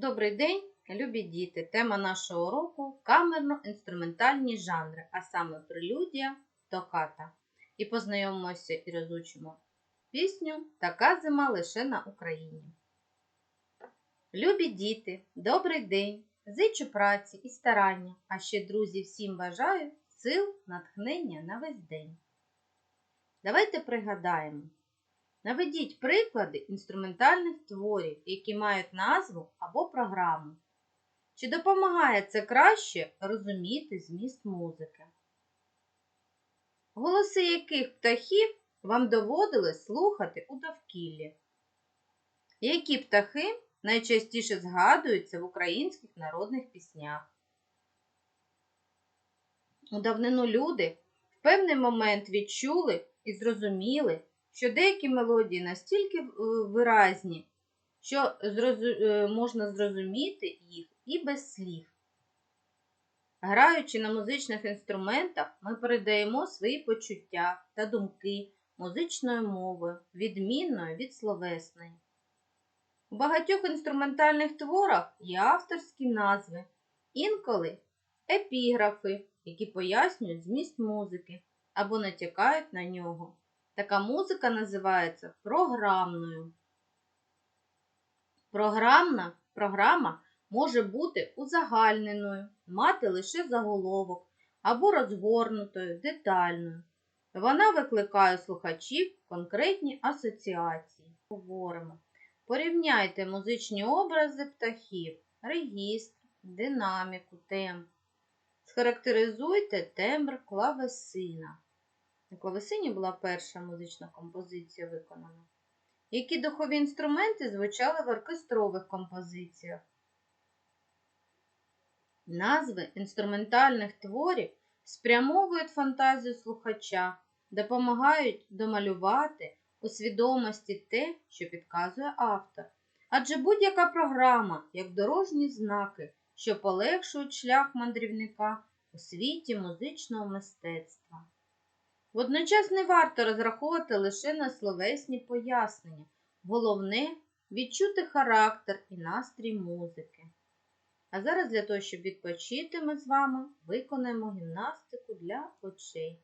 Добрий день, любі діти! Тема нашого уроку камерно-інструментальні жанри, а саме прелюдія токата. І познайомимося і розучимо пісню Така зима лише на Україні. Любі діти, добрий день! Зичу праці і старання, а ще, друзі, всім бажаю сил, натхнення на весь день. Давайте пригадаємо. Наведіть приклади інструментальних творів, які мають назву або програму. Чи допомагає це краще розуміти зміст музики? Голоси яких птахів вам доводилось слухати у довкіллі? Які птахи найчастіше згадуються в українських народних піснях? У давнину люди в певний момент відчули і зрозуміли, що деякі мелодії настільки е, виразні, що е, можна зрозуміти їх і без слів. Граючи на музичних інструментах, ми передаємо свої почуття та думки музичною мовою, відмінною від словесної. У багатьох інструментальних творах є авторські назви, інколи епіграфи, які пояснюють зміст музики або натякають на нього. Така музика називається програмною. Програмна програма може бути узагальненою, мати лише заголовок або розгорнутою, детальною. Вона викликає слухачів конкретні асоціації. Говоримо. Порівняйте музичні образи птахів, регістр, динаміку, темп. Схарактеризуйте тембр клавесина. На клавесині була перша музична композиція виконана. Які духові інструменти звучали в оркестрових композиціях? Назви інструментальних творів спрямовують фантазію слухача, допомагають домалювати у свідомості те, що підказує автор. Адже будь-яка програма, як дорожні знаки, що полегшують шлях мандрівника у світі музичного мистецтва. Водночас не варто розраховувати лише на словесні пояснення. Головне відчути характер і настрій музики. А зараз для того, щоб відпочити, ми з вами виконаємо гімнастику для очей.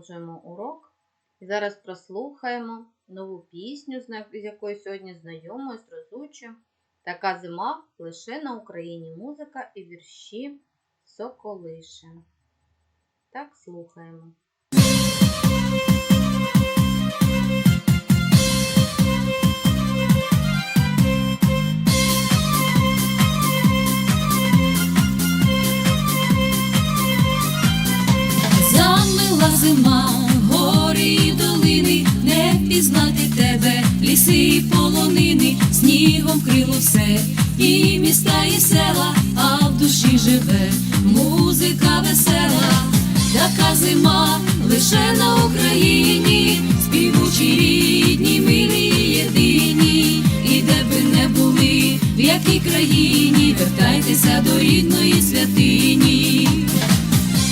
Продовжуємо урок. І зараз прослухаємо нову пісню, з якою сьогодні знайомимось, розучимо. Така зима лише на Україні. Музика і вірші Соколише. Так, слухаємо. Зима, гори і долини, не впізнати тебе, ліси і полонини, снігом крило все, і міста, і села, а в душі живе музика весела, така зима лише на Україні, співучі рідні, милі єдині, і де би не були, в якій країні, вертайтеся до рідної святині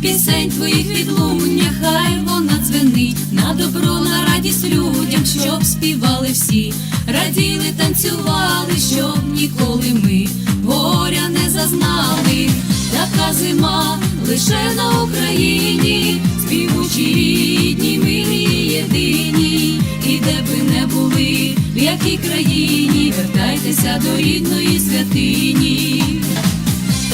пісень твоїх відлунь, нехай вона дзвенить. На добро, на радість людям, щоб співали всі, раділи, танцювали, щоб ніколи ми горя не зазнали, така зима лише на Україні, співучі рідні, милі єдині, і де би не були, в якій країні, вертайтеся до рідної святині.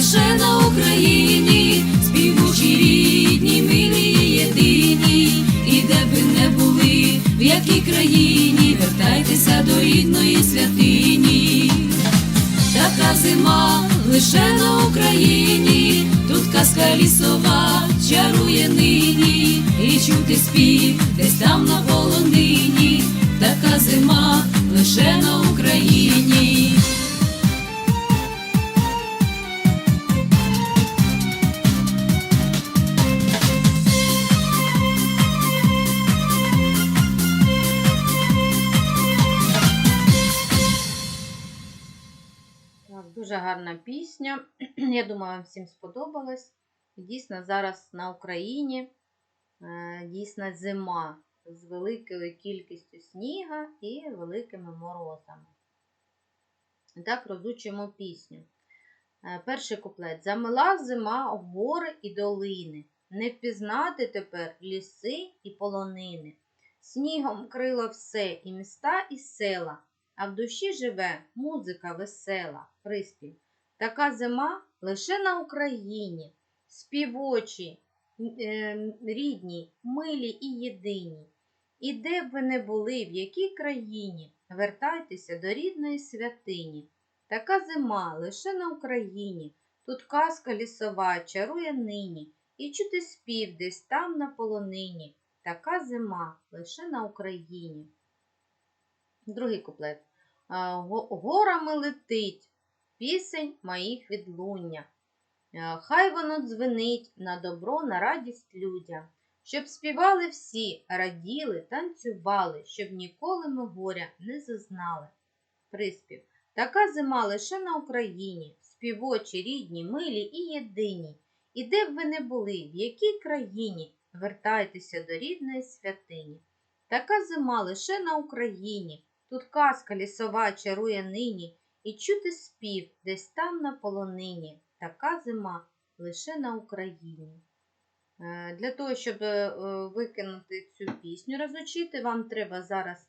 Лише на Україні, співучі рідні, милі і єдині, і де ви не були, в якій країні, вертайтеся до рідної святині. Така зима лише на Україні, тут казка лісова чарує нині, і чути спів десь там на полонині, така зима лише на Україні. Дуже гарна пісня. Я думаю, вам всім сподобалось. Дійсно, зараз на Україні е, дійсно зима з великою кількістю сніга і великими морозами. Так, розучимо пісню. Е, Перший куплет. Замила зима гори і долини. Не впізнати тепер ліси і полонини. Снігом крило все і міста, і села а в душі живе музика весела, приспів. Така зима лише на Україні, співочі, е, рідні, милі і єдині. І де б ви не були, в якій країні, вертайтеся до рідної святині. Така зима лише на Україні, тут казка лісова чарує нині, і чути спів десь там на полонині. Така зима лише на Україні. Другий куплет. Горами летить пісень моїх відлуння. Хай воно дзвенить на добро, на радість людям, щоб співали всі, раділи, танцювали, щоб ніколи ми горя не зазнали. Приспів. Така зима лише на Україні, співочі, рідні, милі і єдині. І де б ви не були, в якій країні, вертайтеся до рідної святині. Така зима лише на Україні. Тут казка лісова чарує нині, і чути спів десь там на полонині. Така зима лише на Україні. Е, Для того, щоб е, виконати цю пісню, розучити, вам треба зараз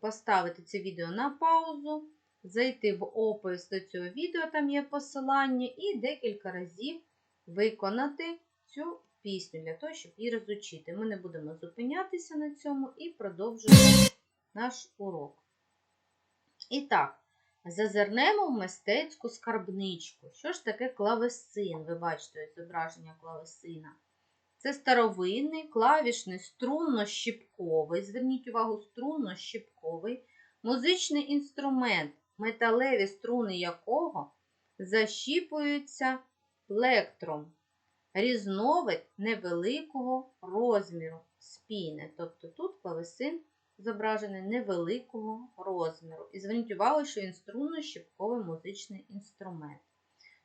поставити це відео на паузу, зайти в опис до цього відео, там є посилання, і декілька разів виконати цю пісню для того, щоб її розучити. Ми не будемо зупинятися на цьому і продовжуємо наш урок. І так, зазирнемо в мистецьку скарбничку. Що ж таке клавесин? Ви бачите зображення клавесина. Це старовинний клавішний струнно-щіпковий, зверніть увагу, струнно-щіпковий музичний інструмент, металеві струни якого защіпуються плектром. Різновид невеликого розміру спіни. Тобто тут клавесин зображений невеликого розміру. І зверніть увагу, що він струнно-щіпковий музичний інструмент.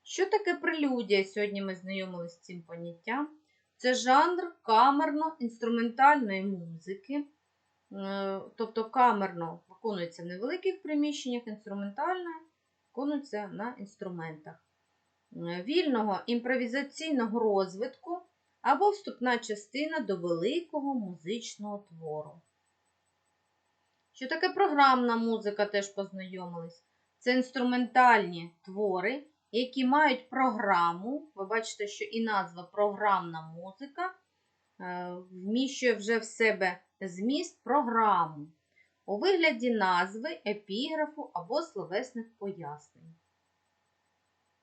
Що таке прелюдія? Сьогодні ми знайомилися з цим поняттям. Це жанр камерно-інструментальної музики. Е, Тобто камерно виконується в невеликих приміщеннях, інструментально виконується на інструментах. Е, Вільного імпровізаційного розвитку або вступна частина до великого музичного твору. Що таке програмна музика, теж познайомились. Це інструментальні твори, які мають програму. Ви бачите, що і назва програмна музика е, вміщує вже в себе зміст програму у вигляді назви, епіграфу або словесних пояснень.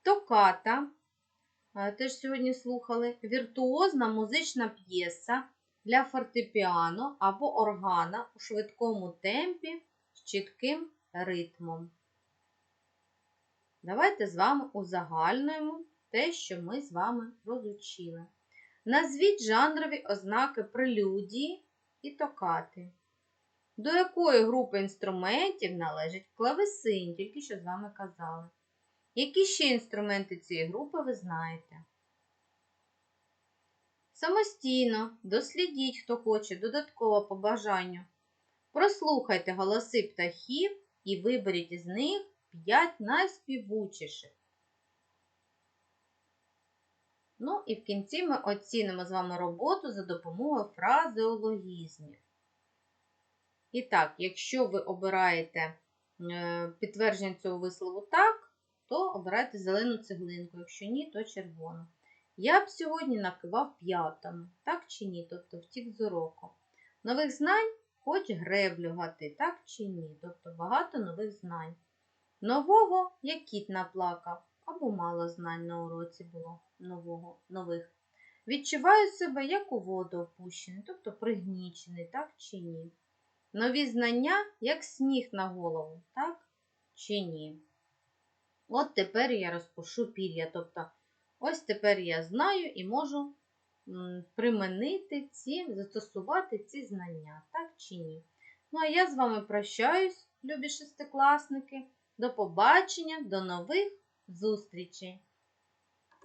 Токата, е, теж сьогодні слухали, віртуозна музична п'єса, для фортепіано або органа у швидкому темпі з чітким ритмом. Давайте з вами узагальнуємо те, що ми з вами розучили. Назвіть жанрові ознаки прелюдії і токати. До якої групи інструментів належить клавесин, тільки що з вами казали. Які ще інструменти цієї групи ви знаєте? Самостійно дослідіть, хто хоче, додатково по бажанню. Прослухайте голоси птахів і виберіть із них 5 найспівучіших. Ну і в кінці ми оцінимо з вами роботу за допомогою фразеологізмів. І так, якщо ви обираєте е, підтвердження цього вислову так, то обирайте зелену цеглинку, якщо ні, то червону. Я б сьогодні накивав п'ятому, так чи ні, тобто втік з уроку. Нових знань хоч греблю гати, так чи ні, тобто багато нових знань. Нового, як кіт наплакав, або мало знань на уроці було нового, нових. Відчуваю себе як у воду опущений, тобто пригнічений, так чи ні. Нові знання, як сніг на голову, так чи ні. От тепер я розпушу пір'я, тобто ось тепер я знаю і можу применити ці, застосувати ці знання, так чи ні. Ну, а я з вами прощаюсь, любі шестикласники. До побачення, до нових зустрічей!